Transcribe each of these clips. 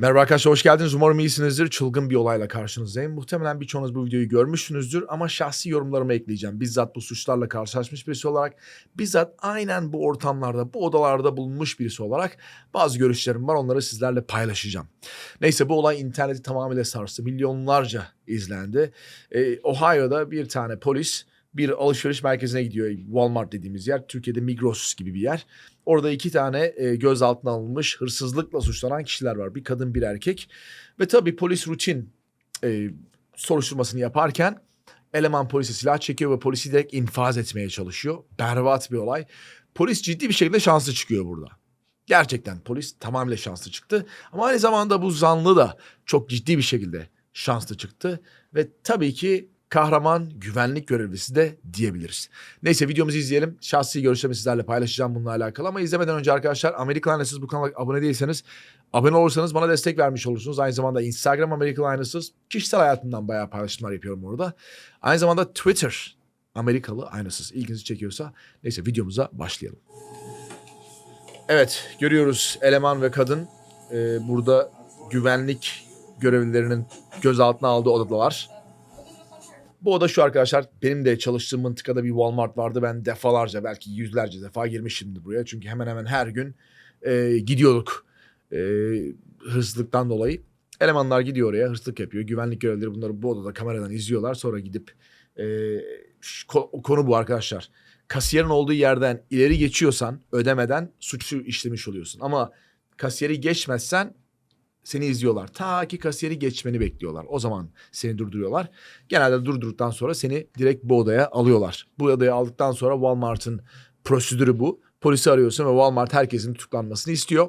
Merhaba arkadaşlar hoş geldiniz. Umarım iyisinizdir. Çılgın bir olayla karşınızdayım. Muhtemelen birçoğunuz bu videoyu görmüşsünüzdür ama şahsi yorumlarımı ekleyeceğim. Bizzat bu suçlarla karşılaşmış birisi olarak, bizzat aynen bu ortamlarda, bu odalarda bulunmuş birisi olarak bazı görüşlerim var. Onları sizlerle paylaşacağım. Neyse bu olay interneti tamamıyla sarstı. Milyonlarca izlendi. Ee, Ohio'da bir tane polis bir alışveriş merkezine gidiyor. Walmart dediğimiz yer. Türkiye'de Migros gibi bir yer. Orada iki tane e, gözaltına alınmış hırsızlıkla suçlanan kişiler var. Bir kadın bir erkek. Ve tabii polis rutin e, soruşturmasını yaparken eleman polise silah çekiyor ve polisi direkt infaz etmeye çalışıyor. Berbat bir olay. Polis ciddi bir şekilde şanslı çıkıyor burada. Gerçekten polis tamamıyla şanslı çıktı. Ama aynı zamanda bu zanlı da çok ciddi bir şekilde şanslı çıktı. Ve tabii ki kahraman güvenlik görevlisi de diyebiliriz. Neyse videomuzu izleyelim. Şahsi görüşlerimi sizlerle paylaşacağım bununla alakalı. Ama izlemeden önce arkadaşlar Amerikan Aynasız bu kanala abone değilseniz abone olursanız bana destek vermiş olursunuz. Aynı zamanda Instagram Amerikan Aynasız kişisel hayatımdan bayağı paylaşımlar yapıyorum orada. Aynı zamanda Twitter Amerikalı Aynasız ilginizi çekiyorsa neyse videomuza başlayalım. Evet görüyoruz eleman ve kadın e, burada güvenlik görevlilerinin gözaltına aldığı odadalar. Bu oda şu arkadaşlar. Benim de çalıştığım mıntıkada bir Walmart vardı. Ben defalarca belki yüzlerce defa girmişimdir buraya. Çünkü hemen hemen her gün e, gidiyorduk e, hırsızlıktan dolayı. Elemanlar gidiyor oraya hırsızlık yapıyor. Güvenlik görevlileri bunları bu odada kameradan izliyorlar. Sonra gidip e, ko- konu bu arkadaşlar. Kasiyerin olduğu yerden ileri geçiyorsan ödemeden suçu işlemiş oluyorsun. Ama kasiyeri geçmezsen seni izliyorlar. Ta ki kasiyeri geçmeni bekliyorlar. O zaman seni durduruyorlar. Genelde durdurduktan sonra seni direkt bu odaya alıyorlar. Bu odaya aldıktan sonra Walmart'ın prosedürü bu. Polisi arıyorsun ve Walmart herkesin tutuklanmasını istiyor.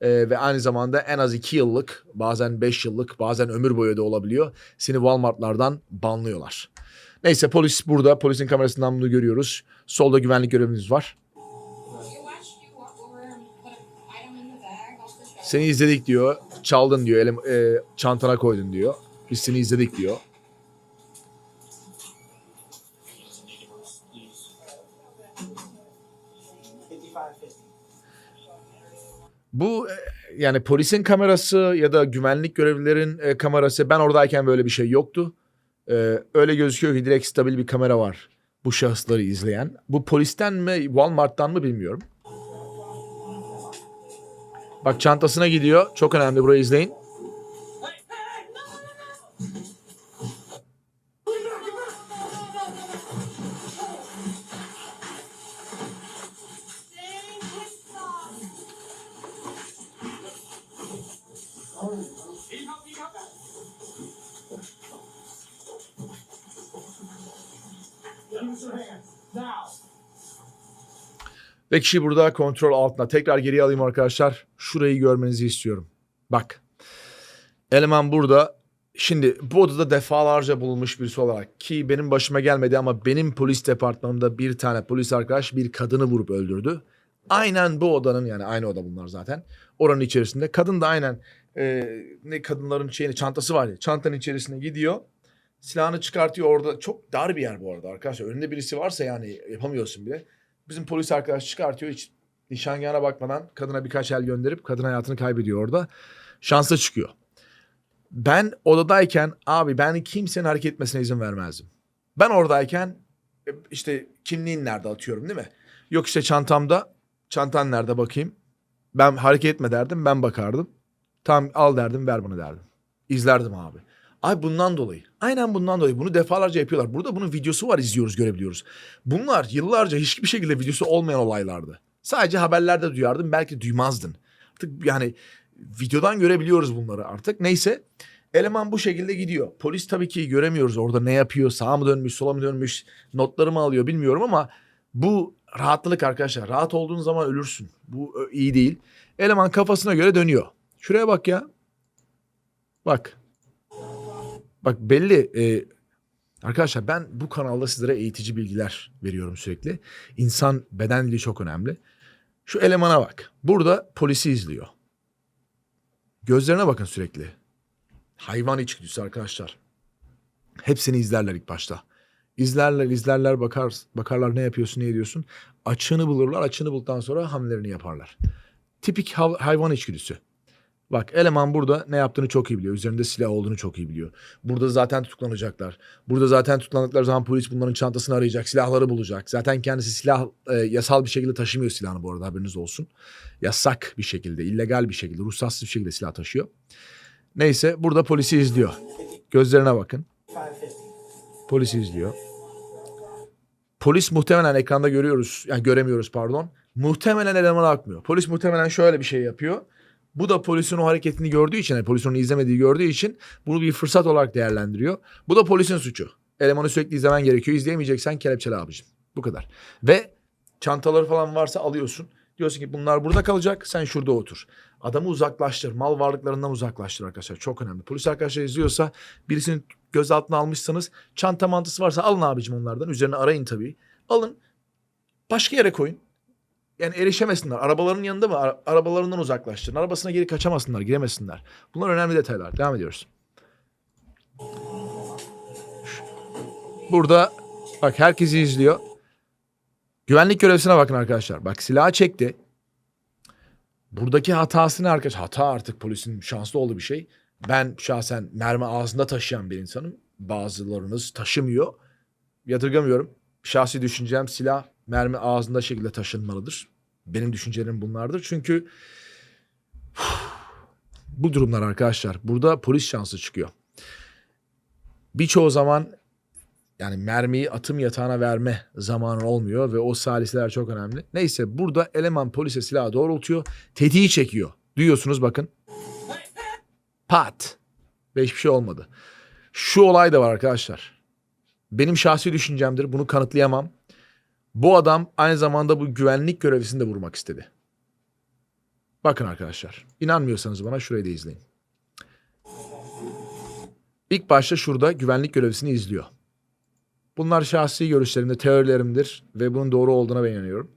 Ee, ve aynı zamanda en az iki yıllık, bazen beş yıllık, bazen ömür boyu da olabiliyor. Seni Walmart'lardan banlıyorlar. Neyse polis burada. Polisin kamerasından bunu görüyoruz. Solda güvenlik görevimiz var. Seni izledik diyor. Çaldın diyor. Elim, e, çantana koydun diyor. Biz seni izledik diyor. Bu e, yani polisin kamerası ya da güvenlik görevlilerin e, kamerası ben oradayken böyle bir şey yoktu. E, öyle gözüküyor ki direkt stabil bir kamera var bu şahısları izleyen. Bu polisten mi Walmart'tan mı bilmiyorum. Bak çantasına gidiyor. Çok önemli burayı izleyin. Ve kişi burada kontrol altında. Tekrar geriye alayım arkadaşlar. Şurayı görmenizi istiyorum. Bak. Eleman burada. Şimdi bu odada defalarca bulunmuş birisi olarak ki benim başıma gelmedi ama benim polis departmanımda bir tane polis arkadaş bir kadını vurup öldürdü. Aynen bu odanın yani aynı oda bunlar zaten. Oranın içerisinde. Kadın da aynen e, ne kadınların şeyini çantası var ya çantanın içerisine gidiyor. Silahını çıkartıyor orada. Çok dar bir yer bu arada arkadaşlar. Önünde birisi varsa yani yapamıyorsun bile. Bizim polis arkadaş çıkartıyor hiç nişangahına bakmadan kadına birkaç el gönderip kadın hayatını kaybediyor orada. Şanslı çıkıyor. Ben odadayken abi ben kimsenin hareket etmesine izin vermezdim. Ben oradayken e, işte kimliğin nerede atıyorum değil mi? Yok işte çantamda. Çantan nerede bakayım? Ben hareket etme derdim ben bakardım. Tamam al derdim ver bana derdim. İzlerdim abi. Ay bundan dolayı. Aynen bundan dolayı. Bunu defalarca yapıyorlar. Burada bunun videosu var izliyoruz görebiliyoruz. Bunlar yıllarca hiçbir şekilde videosu olmayan olaylardı. Sadece haberlerde duyardın belki duymazdın. Artık yani videodan görebiliyoruz bunları artık. Neyse eleman bu şekilde gidiyor. Polis tabii ki göremiyoruz orada ne yapıyor. Sağa mı dönmüş sola mı dönmüş notları mı alıyor bilmiyorum ama bu rahatlık arkadaşlar. Rahat olduğun zaman ölürsün. Bu iyi değil. Eleman kafasına göre dönüyor. Şuraya bak ya. Bak. Bak belli e, arkadaşlar ben bu kanalda sizlere eğitici bilgiler veriyorum sürekli. İnsan beden dili çok önemli. Şu elemana bak. Burada polisi izliyor. Gözlerine bakın sürekli. Hayvan içgüdüsü arkadaşlar. Hepsini izlerler ilk başta. İzlerler, izlerler, bakar, bakarlar ne yapıyorsun, ne ediyorsun. Açığını bulurlar, açığını bulduktan sonra hamlelerini yaparlar. Tipik hayvan içgüdüsü. Bak eleman burada ne yaptığını çok iyi biliyor. Üzerinde silah olduğunu çok iyi biliyor. Burada zaten tutuklanacaklar. Burada zaten tutuklandıkları zaman polis bunların çantasını arayacak. Silahları bulacak. Zaten kendisi silah e, yasal bir şekilde taşımıyor silahını bu arada haberiniz olsun. Yasak bir şekilde, illegal bir şekilde, ruhsatsız bir şekilde silah taşıyor. Neyse burada polisi izliyor. Gözlerine bakın. Polisi izliyor. Polis muhtemelen ekranda görüyoruz. Yani göremiyoruz pardon. Muhtemelen elemana akmıyor. Polis muhtemelen şöyle bir şey yapıyor. Bu da polisin o hareketini gördüğü için, yani polisin onu izlemediği gördüğü için bunu bir fırsat olarak değerlendiriyor. Bu da polisin suçu. Elemanı sürekli izlemen gerekiyor. İzleyemeyeceksen kelepçele abicim. Bu kadar. Ve çantaları falan varsa alıyorsun. Diyorsun ki bunlar burada kalacak. Sen şurada otur. Adamı uzaklaştır. Mal varlıklarından uzaklaştır arkadaşlar. Çok önemli. Polis arkadaşlar izliyorsa birisini gözaltına almışsanız çanta mantısı varsa alın abicim onlardan. Üzerine arayın tabii. Alın. Başka yere koyun. Yani erişemesinler. Arabaların yanında mı? Ara- arabalarından uzaklaştırın. Arabasına geri kaçamasınlar, giremesinler. Bunlar önemli detaylar. Devam ediyoruz. Burada bak herkesi izliyor. Güvenlik görevlisine bakın arkadaşlar. Bak silahı çekti. Buradaki hatasını arkadaş? Hata artık polisin şanslı olduğu bir şey. Ben şahsen mermi ağzında taşıyan bir insanım. Bazılarınız taşımıyor. Yadırgamıyorum. Şahsi düşüncem silah mermi ağzında şekilde taşınmalıdır. Benim düşüncelerim bunlardır. Çünkü bu durumlar arkadaşlar burada polis şansı çıkıyor. Birçoğu zaman yani mermiyi atım yatağına verme zamanı olmuyor ve o saliseler çok önemli. Neyse burada eleman polise silahı doğrultuyor. Tetiği çekiyor. Duyuyorsunuz bakın. Pat. Ve hiçbir şey olmadı. Şu olay da var arkadaşlar. Benim şahsi düşüncemdir. Bunu kanıtlayamam. Bu adam aynı zamanda bu güvenlik görevlisini de vurmak istedi. Bakın arkadaşlar. İnanmıyorsanız bana şurayı da izleyin. İlk başta şurada güvenlik görevlisini izliyor. Bunlar şahsi görüşlerimde, teorilerimdir ve bunun doğru olduğuna ben inanıyorum.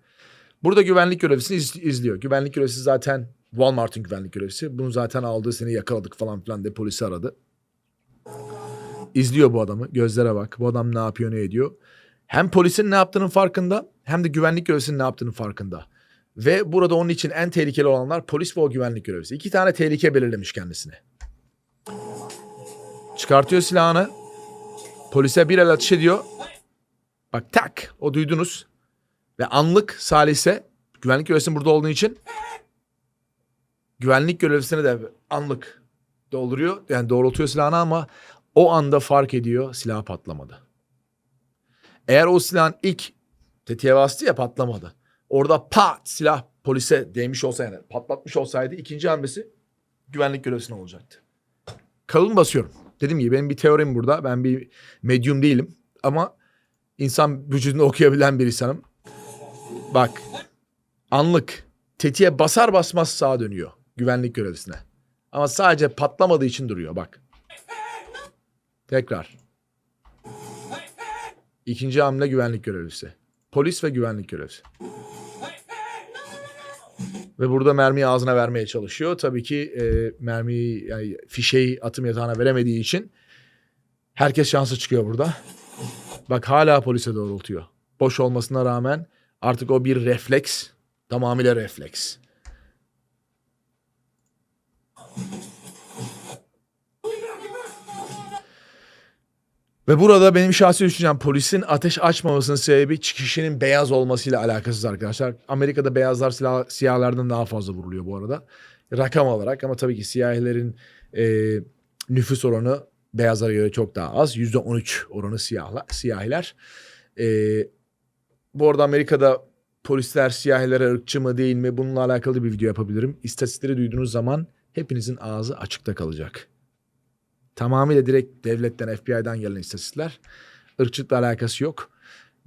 Burada güvenlik görevlisini iz- izliyor. Güvenlik görevlisi zaten Walmart'ın güvenlik görevlisi. Bunu zaten aldığı seni yakaladık falan filan diye polisi aradı. İzliyor bu adamı. Gözlere bak. Bu adam ne yapıyor, ne ediyor. Hem polisin ne yaptığının farkında hem de güvenlik görevlisinin ne yaptığının farkında. Ve burada onun için en tehlikeli olanlar polis ve o güvenlik görevlisi. İki tane tehlike belirlemiş kendisine. Çıkartıyor silahını. Polise bir el atış ediyor. Bak tak o duydunuz. Ve anlık salise güvenlik görevlisinin burada olduğu için güvenlik görevlisine de anlık dolduruyor. Yani doğrultuyor silahını ama o anda fark ediyor silah patlamadı. Eğer o silahın ilk tetiğe bastı ya patlamadı. Orada pat silah polise değmiş olsa yani patlatmış olsaydı ikinci hamlesi güvenlik görevlisine olacaktı. Kalın basıyorum. Dediğim gibi benim bir teorim burada. Ben bir medyum değilim. Ama insan vücudunu okuyabilen bir insanım. Bak anlık tetiğe basar basmaz sağa dönüyor güvenlik görevlisine. Ama sadece patlamadığı için duruyor bak. Tekrar. İkinci hamle güvenlik görevlisi. Polis ve güvenlik görevlisi. Ve burada mermiyi ağzına vermeye çalışıyor. Tabii ki e, mermiyi yani fişeyi atım yatağına veremediği için herkes şansı çıkıyor burada. Bak hala polise doğrultuyor. Boş olmasına rağmen artık o bir refleks. Tamamıyla refleks. Ve burada benim şahsi düşüncem polisin ateş açmamasının sebebi kişinin beyaz olmasıyla alakasız arkadaşlar. Amerika'da beyazlar silah, siyahlardan daha fazla vuruluyor bu arada. Rakam olarak ama tabii ki siyahilerin e, nüfus oranı beyazlara göre çok daha az. %13 oranı siyahla, siyahiler. E, bu arada Amerika'da polisler siyahilere ırkçı mı değil mi bununla alakalı bir video yapabilirim. İstatistikleri duyduğunuz zaman hepinizin ağzı açıkta kalacak. Tamamıyla direkt devletten, FBI'den gelen istatistikler. Irkçılıkla alakası yok.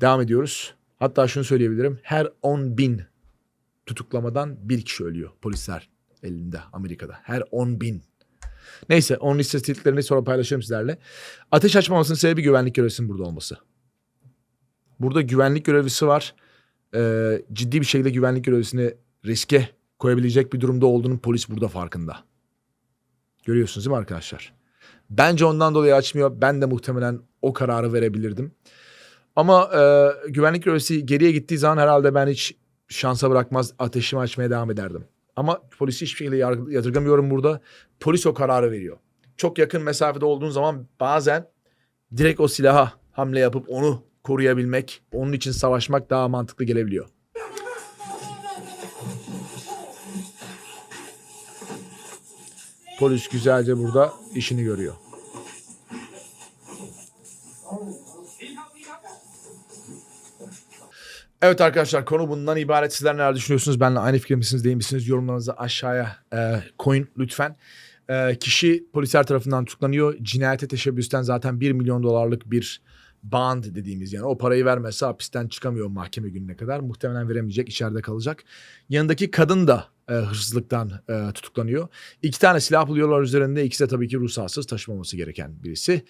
Devam ediyoruz. Hatta şunu söyleyebilirim. Her 10 bin tutuklamadan bir kişi ölüyor polisler elinde Amerika'da. Her 10 bin. Neyse onun istatistiklerini sonra paylaşırım sizlerle. Ateş açmamasının sebebi güvenlik görevlisinin burada olması. Burada güvenlik görevlisi var. Ee, ciddi bir şekilde güvenlik görevlisini riske koyabilecek bir durumda olduğunun polis burada farkında. Görüyorsunuz değil mi arkadaşlar? Bence ondan dolayı açmıyor. Ben de muhtemelen o kararı verebilirdim. Ama e, güvenlik görevlisi geriye gittiği zaman herhalde ben hiç şansa bırakmaz ateşimi açmaya devam ederdim. Ama polisi hiçbir şekilde yadırgamıyorum burada. Polis o kararı veriyor. Çok yakın mesafede olduğun zaman bazen direkt o silaha hamle yapıp onu koruyabilmek, onun için savaşmak daha mantıklı gelebiliyor. Polis güzelce burada işini görüyor. Evet arkadaşlar konu bundan ibaret. Sizler neler düşünüyorsunuz? Benimle aynı fikir misiniz değil misiniz? Yorumlarınızı aşağıya e, koyun lütfen. E, kişi polisler tarafından tutuklanıyor. Cinayete teşebbüsten zaten 1 milyon dolarlık bir band dediğimiz yani o parayı vermezse hapisten çıkamıyor mahkeme gününe kadar. Muhtemelen veremeyecek, içeride kalacak. Yanındaki kadın da e, hırsızlıktan e, tutuklanıyor. İki tane silah buluyorlar üzerinde. İkisi de tabii ki ruhsatsız taşımaması gereken birisi.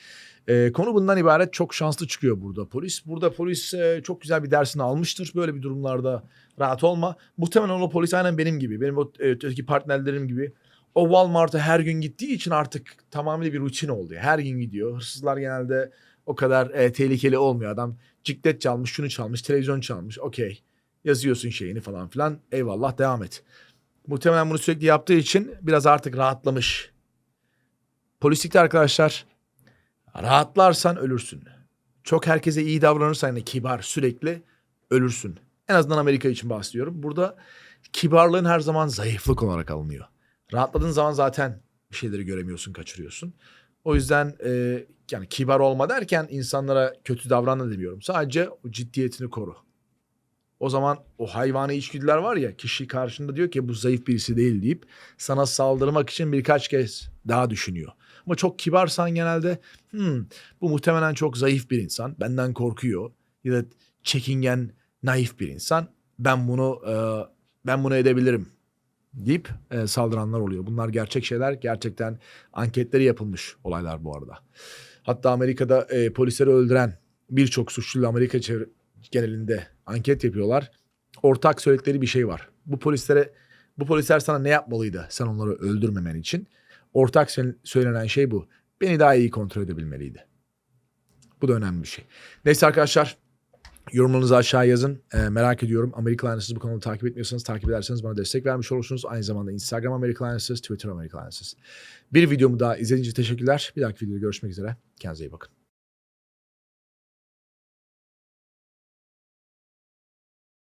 E, konu bundan ibaret. Çok şanslı çıkıyor burada polis. Burada polis e, çok güzel bir dersini almıştır. Böyle bir durumlarda rahat olma. Muhtemelen o polis aynen benim gibi. Benim o e, öteki partnerlerim gibi. O Walmart'a her gün gittiği için artık tamamıyla bir rutin oldu. Her gün gidiyor. Hırsızlar genelde o kadar e, tehlikeli olmuyor. Adam ciklet çalmış, şunu çalmış, televizyon çalmış. Okey. Yazıyorsun şeyini falan filan. Eyvallah devam et. Muhtemelen bunu sürekli yaptığı için biraz artık rahatlamış. Polislikte arkadaşlar rahatlarsan ölürsün. Çok herkese iyi davranırsan yani kibar sürekli ölürsün. En azından Amerika için bahsediyorum. Burada kibarlığın her zaman zayıflık olarak alınıyor. Rahatladığın zaman zaten bir şeyleri göremiyorsun, kaçırıyorsun. O yüzden e, yani kibar olma derken insanlara kötü davran da demiyorum. Sadece o ciddiyetini koru. O zaman o hayvani içgüdüler var ya kişi karşında diyor ki bu zayıf birisi değil deyip sana saldırmak için birkaç kez daha düşünüyor. Ama çok kibarsan genelde "Hmm, bu muhtemelen çok zayıf bir insan benden korkuyor ya da çekingen naif bir insan ben bunu e, ben bunu edebilirim deyip e, saldıranlar oluyor. Bunlar gerçek şeyler gerçekten anketleri yapılmış olaylar bu arada. Hatta Amerika'da e, polisleri öldüren birçok suçluyla Amerika genelinde anket yapıyorlar. Ortak söyledikleri bir şey var. Bu polislere bu polisler sana ne yapmalıydı sen onları öldürmemen için? Ortak sö- söylenen şey bu. Beni daha iyi kontrol edebilmeliydi. Bu da önemli bir şey. Neyse arkadaşlar yorumlarınızı aşağı yazın. Ee, merak ediyorum. Amerika Lanetsiz bu kanalı takip etmiyorsanız takip ederseniz bana destek vermiş olursunuz. Aynı zamanda Instagram Amerika Lanetsiz, Twitter Amerika Lanetsiz. Bir videomu daha izlediğiniz için teşekkürler. Bir dahaki videoda görüşmek üzere. Kendinize iyi bakın.